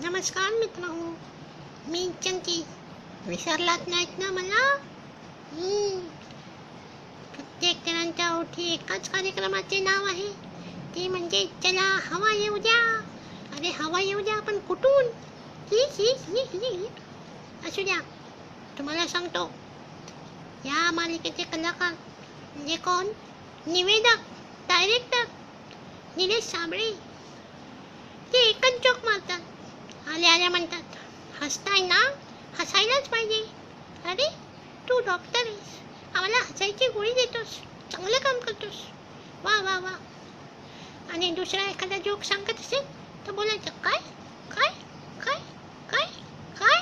नमस्कार मित्र मी चंकी. विसरलात नाहीत ना मला? प्रत्येक जणांच्या ओठी एकाच कार्यक्रमाचे नाव आहे. ते म्हणजे चला हवा येऊ द्या. अरे हवा येऊ द्या पण कुठून? ही ही ही ही. असू द्या. तुम्हाला सांगतो. या मालिकेचे कलाकार म्हणजे कोण? निवेदक डायरेक्टर निलेश साबळे ते एकच जोक मारतात आले आले म्हणतात हसताय ना? हसायलाच पाहिजे. अरे तू डॉक्टर आहेस. आम्हाला हसायची गोळी देतोस. चांगलं काम करतोस. वा वा वा. आणि दुसरा एखादा जोक सांगत असेल तर बोलायचं काय? काय? काय? काय? काय?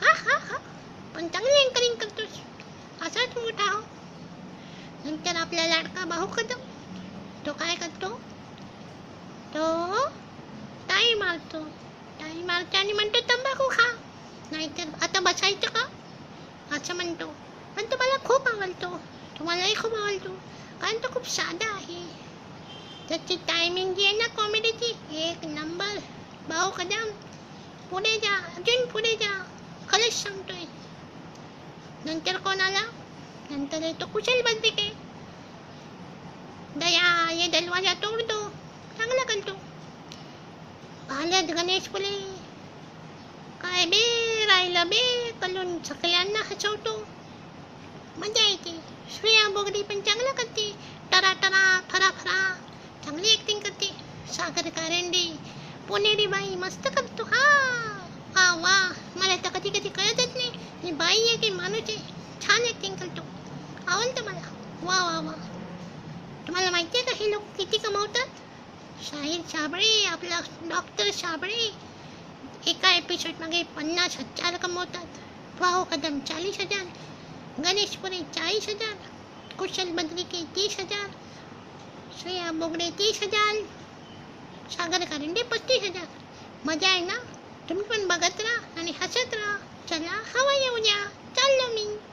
हा हा हा. पण चांगलं अँकरिंग करतोस. असाच मोठा हो. नंतर आपला लाडका भाऊ कदम. तो काय करतो? तो टाई मारतो. टाळी मारतो आणि म्हणतो तंबाखू खा नाहीतर आता बसायचं का असं म्हणतो पण तो मला खूप आवडतो तुम्हालाही खूप आवडतो कारण तो खूप साधा आहे त्याची टायमिंग जी आहे ना कॉमेडीची एक नंबर भाऊ कदम पुढे जा अजून पुढे जा खरंच सांगतोय नंतर कोण आला नंतर येतो कुशल बद्रिके दया ये दरवाजा तोडतो चांगला करतो आल्यात गणेश फुले. काय बे राहिलं बे कलून सगळ्यांना हसवतो मजा येते. श्रेया बोगडी पण चांगलं करते. टरा टरा फरा फरा. चांगली ऍक्टिंग करते. सागर कारंडे. पुणेरी बाई मस्त करतो. हा हा वा. मला तर कधी कधी कळतच नाही. ही बाई आहे की माणूस आहे. छान ऍक्टिंग करतो. आवडतं मला. वा वा वा. तुम्हाला माहिती आहे का हे लोक किती कमावतात? शाहीर साबळे आपला डॉक्टर साबळे एका एपिसोडमागे पन्नास हजार कमवतात. भाऊ कदम चाळीस हजार. गणेशपुरे चाळीस हजार. कुशल बद्रिके तीस हजार. श्रेया बोगडे तीस हजार. सागर कारंडे पस्तीस हजार. मजा आहे ना? तुम्ही पण बघत राहा आणि हसत राहा. चला हवा येऊ द्या चाललो मी.